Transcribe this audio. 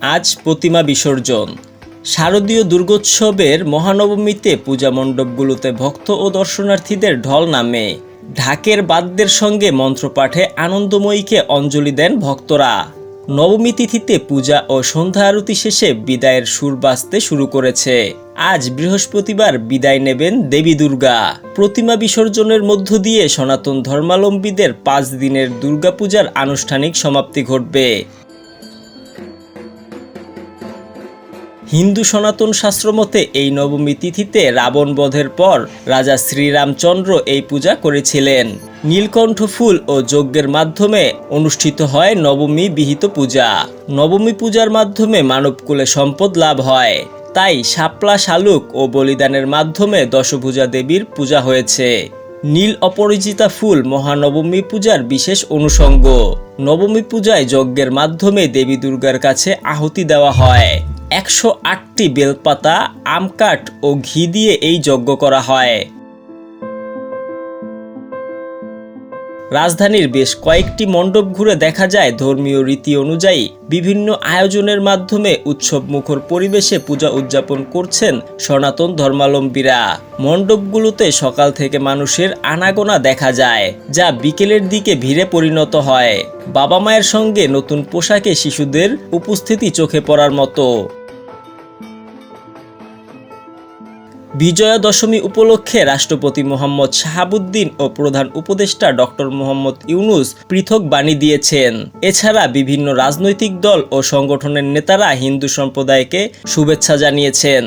আজ প্রতিমা বিসর্জন। শারদীয় দুর্গোৎসবের মহানবমীতে পূজা মণ্ডপগুলোতে ভক্ত ও দর্শনার্থীদের ঢল নামে। ঢাকের বাদ্যের সঙ্গে মন্ত্রপাঠে আনন্দময়ীকে অঞ্জলি দেন ভক্তরা। নবমী তিথিতে পূজা ও সন্ধ্যা আরতি শেষে বিদায়ের সুর বাঁচতে শুরু করেছে। আজ বৃহস্পতিবার বিদায় নেবেন দেবী দুর্গা। প্রতিমা বিসর্জনের মধ্য দিয়ে সনাতন ধর্মাবলম্বীদের পাঁচ দিনের দুর্গাপূজার আনুষ্ঠানিক সমাপ্তি ঘটবে। হিন্দু সনাতন শাস্ত্রমতে এই নবমী তিথিতে রাবণ বধের পর রাজা শ্রীরামচন্দ্র এই পূজা করেছিলেন। নীলকণ্ঠ ফুল ও যজ্ঞের মাধ্যমে অনুষ্ঠিত হয় নবমী বিহিত পূজা। নবমী পূজার মাধ্যমে মানবকুলে সম্পদ লাভ হয়। তাই শাপলা শালুক ও বলিদানের মাধ্যমে দশভূজা দেবীর পূজা হয়েছে। নীল অপরিচিতা ফুল মহানবমী পূজার বিশেষ অনুষঙ্গ। নবমী পূজায় যজ্ঞের মাধ্যমে দেবী দুর্গার কাছে আহুতি দেওয়া হয়। একশো আটটি বেলপাতা, আমকাঠ ও ঘি দিয়ে এই যজ্ঞ করা হয়। রাজধানীর বেশ কয়েকটি মণ্ডপ ঘুরে দেখা যায় ধর্মীয় রীতি অনুযায়ী বিভিন্ন আয়োজনের মাধ্যমে উৎসব মুখর পরিবেশে পূজা উদযাপন করছেন সনাতন ধর্মালম্বীরা। মণ্ডপগুলোতে সকাল থেকে মানুষের আনাগোনা দেখা যায়, যা বিকেলের দিকে ভিড়ে পরিণত হয়। বাবা মায়ের সঙ্গে নতুন পোশাকে শিশুদের উপস্থিতি চোখে পড়ার মতো। বিজয়া দশমী উপলক্ষে রাষ্ট্রপতি মোহাম্মদ শাহাবুদ্দিন ও প্রধান উপদেষ্টা ডক্টর মোহাম্মদ ইউনুস পৃথক বাণী দিয়েছেন। এছাড়া বিভিন্ন রাজনৈতিক দল ও সংগঠনের নেতারা হিন্দু সম্প্রদায়কে শুভেচ্ছা জানিয়েছেন।